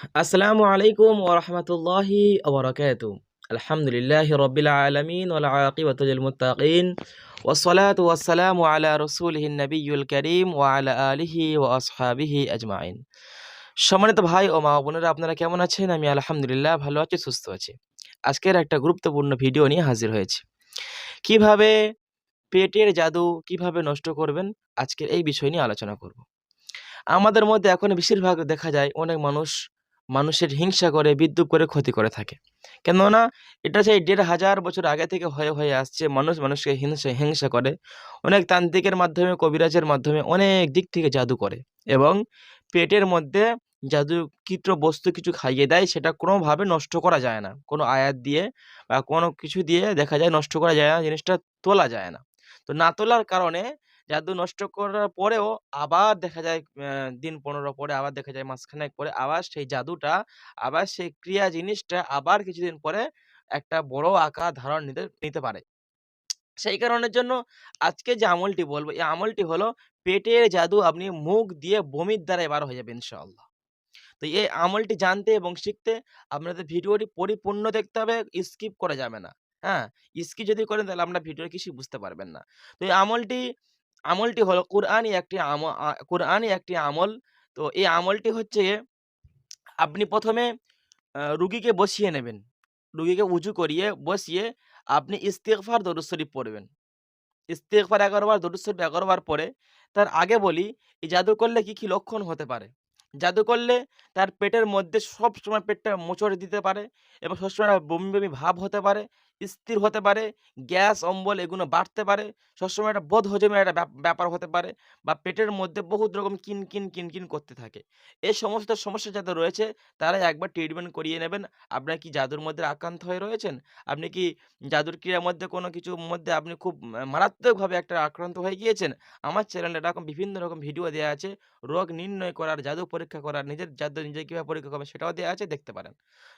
আসসালামু আলাইকুম ওরহমতুল্লাহি ওবরাকাতু আলহামদুলিল্লাহ রবিল আলমিন ওলাকিবতুল মুতাকিন ওসলাত ওয়াসালাম আলা রসুলহি নবীল করিম ও আলা আলিহি ও আসহাবিহি আজমাইন। সম্মানিত ভাই ও মা বোনেরা, আপনারা কেমন আছেন? আমি আলহামদুলিল্লাহ ভালো আছি, সুস্থ আছি। আজকের একটা গুরুত্বপূর্ণ ভিডিও নিয়ে হাজির হয়েছি। কীভাবে পেটের জাদু কীভাবে নষ্ট করবেন? আজকের এই বিষয় নিয়ে আলোচনা করব। আমাদের মধ্যে এখন বেশিরভাগ দেখা যায় অনেক মানুষ মানুষের হিংসা করে, বিদ্রুপ করে, ক্ষতি করে থাকে। কেননা এটা সেই দেড় হাজার বছর আগে থেকে হয়ে হয়ে আসছে, মানুষ মানুষকে হিংসা হিংসা করে। অনেক তান্ত্রিকের মাধ্যমে, কবিরাজের মাধ্যমে অনেক দিক থেকে জাদু করে এবং পেটের মধ্যে জাদুকৃত বস্তু কিছু খাইয়ে দেয়, সেটা কোনোভাবে নষ্ট করা যায় না। কোনো আয়াত দিয়ে বা কোনো কিছু দিয়ে দেখা যায় নষ্ট করা যায় না, জিনিসটা তোলা যায় না। তো না তোলার কারণে জাদু নষ্ট করার পরেও আবার দেখা যায় দিন পনেরো পরে আবার দেখা যায় মাঝখানে পরে আবার সেই জাদুটা, আবার সেই ক্রিয়া জিনিসটা আবার কিছুদিন পরে একটা বড় আকার ধারণ নিতে নিতে পারে। সেই কারণের জন্য আজকে যে আমলটি বলব, এই আমলটি হলো পেটের জাদু আপনি মুখ দিয়ে বমির দ্বারা এবার হয়ে যাবে ইনশাআল্লাহ। তো এই আমলটি জানতে এবং শিখতে আপনাদের ভিডিওটি পরিপূর্ণ দেখতে হবে, স্কিপ করা যাবে না। হ্যাঁ স্কিপ যদি করেন তাহলে আপনার ভিডিও কিছুই বুঝতে পারবেন না। তো এই আমলটি আমলটি হলো কোরআনই একটি কোরআনই একটি আমল। তো এই আমলটি হচ্ছে আপনি প্রথমে রুগীকে বসিয়ে নেবেন। রুগীকে উঁচু করিয়ে বসিয়ে আপনি ইস্তেকফার দরুদ শরীফ পড়বেন। ইস্তেকফার এগারো বার, দরুদ শরীফ এগারো বার পরে তার আগে বলি, এই জাদু করলে কি কি লক্ষণ হতে পারে? জাদু করলে তার পেটের মধ্যে সব সময় পেটটা মোচড় দিতে পারে এবং সবসময় বমি বমি ভাব হতে পারে। স্থির হতে পারে, গ্যাস, অম্বল এগুলো বাড়তে পারে। সবসময় একটা বোধ হজমের একটা ব্যাপার হতে পারে বা পেটের মধ্যে বহুত রকম কিন কিন কিন কিন করতে থাকে। এই সমস্ত সমস্যা যাদের রয়েছে, তারা একবার ট্রিটমেন্ট করিয়ে নেবেন। আপনার কি জাদুর মধ্যে আক্রান্ত হয়ে রয়েছেন? আপনি কি জাদুর ক্রিয়ার মধ্যে কোনো কিছুর মধ্যে আপনি খুব মারাত্মকভাবে একটা আক্রান্ত হয়ে গিয়েছেন? আমার চ্যানেলে এরকম বিভিন্ন রকম ভিডিও দেওয়া আছে। রোগ নির্ণয় করার, জাদু পরীক্ষা করার, নিজের জাদু নিজে কীভাবে পরীক্ষা করবেন সেটাও দেওয়া আছে, দেখতে পারেন।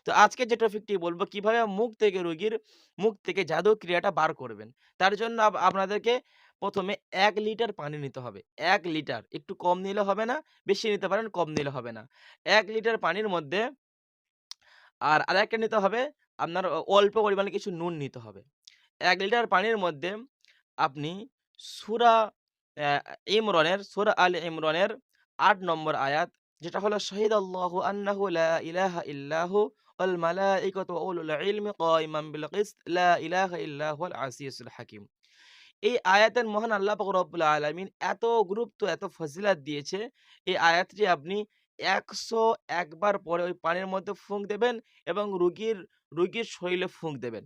তো আজকে যে টপিকটি বলব, কীভাবে মুখ থেকে রোগীর মুখ থেকে জাদু ক্রিয়াটা বার করবেন। তার জন্য আপনাদেরকে প্রথমে এক লিটার পানি নিতে হবে। এক লিটার। একটু কম নিলে হবে না, বেশি নিতে পারেন, কম নিলে হবে না। এক লিটার পানির মধ্যে আর আরেকটা নিতে হবে, আপনার অল্প পরিমাণে কিছু নুন নিতে হবে। এক লিটার পানির মধ্যে আপনি সুরা ইমরনের, সুরা আল ইমরনের আট নম্বর আয়াত, যেটা হলো, শহীদ আল্লাহ লা ইলাহা ইল্লাহু হাকিম এই আয়াতের মহান আল্লাহ এত গুরুত্ব, এত ফজিলাত দিয়েছে। এই আয়াতটি আপনি একশো একবার পরে ওই পানির মধ্যে ফুঁক দেবেন এবং রুগীর রুগীর শরীরে ফুঁক দেবেন।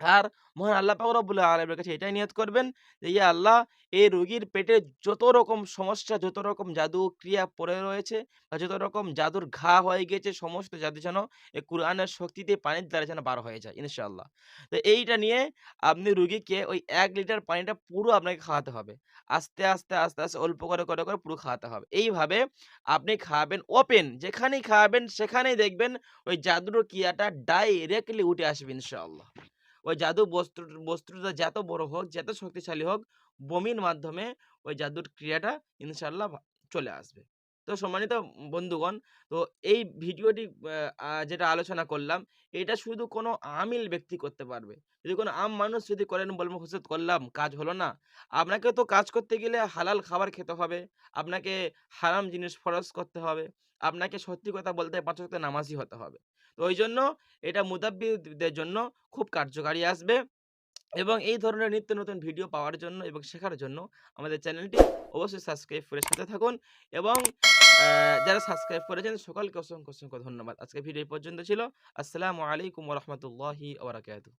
আর মহান আল্লাহ পাক রব্বুল আলামিনের কাছে এটাই নিয়ত করবেন যে, ইয়া আল্লাহ এই রোগীর পেটে যত রকম সমস্যা, যত রকম জাদু ক্রিয়া পড়ে রয়েছে বা যত রকম জাদুর ঘা হয়ে গেছে সমস্ত জাদু যেন এই কোরআনের শক্তিতে, পানির দ্বারা যেন বার হয়ে যায়, ইনশাআল্লাহ। তো এইটা নিয়ে আপনি রুগীকে ওই এক লিটার পানিটা পুরো আপনাকে খাওয়াতে হবে। আস্তে আস্তে আস্তে আস্তে, অল্প করে করে করে পুরো খাওয়াতে হবে। এইভাবে আপনি খাওয়াবেন ওপেন, যেখানেই খাওয়াবেন সেখানেই দেখবেন ওই জাদুর ক্রিয়াটা ডাইরেক্টলি উঠে আসবে, ইনশাআল্লাহ। ওই জাদু বস্তু বস্তুটা যত বড় হোক, যত শক্তিশালী হোক, বমির মাধ্যমে ওই জাদুর ক্রিয়াটা ইনশাল্লাহ চলে আসবে। তো সম্মানিত বন্ধুগণ, তো এই ভিডিওটি যেটা আলোচনা করলাম, এটা শুধু কোনো আমিল ব্যক্তি করতে পারবে। যদি কোনো আম মানুষ যদি করেন বলব হুসেদ করলাম, কাজ হলো না। আপনাকে তো কাজ করতে গেলে হালাল খাবার খেতে হবে, আপনাকে হারাম জিনিস ফরজ করতে হবে, আপনাকে সত্যি কথা বলতে পাঁচ নামাজি হতে হবে। তো ওই জন্য এটা মুদাব্বিদের জন্য খুব কার্যকারী আসবে। এবং এই ধরনের নিত্য নতুন ভিডিও পাওয়ার জন্য এবং শেখার জন্য আমাদের চ্যানেলটি অবশ্যই সাবস্ক্রাইব করে সাথে থাকুন। এবং যারা সাবস্ক্রাইব করেছেন সকলকে অসংখ্য অসংখ্য ধন্যবাদ। আজকে ভিডিও পর্যন্ত ছিল। আসসালামু আলাইকুম রহমতুল্লাহি ওবরাকাতু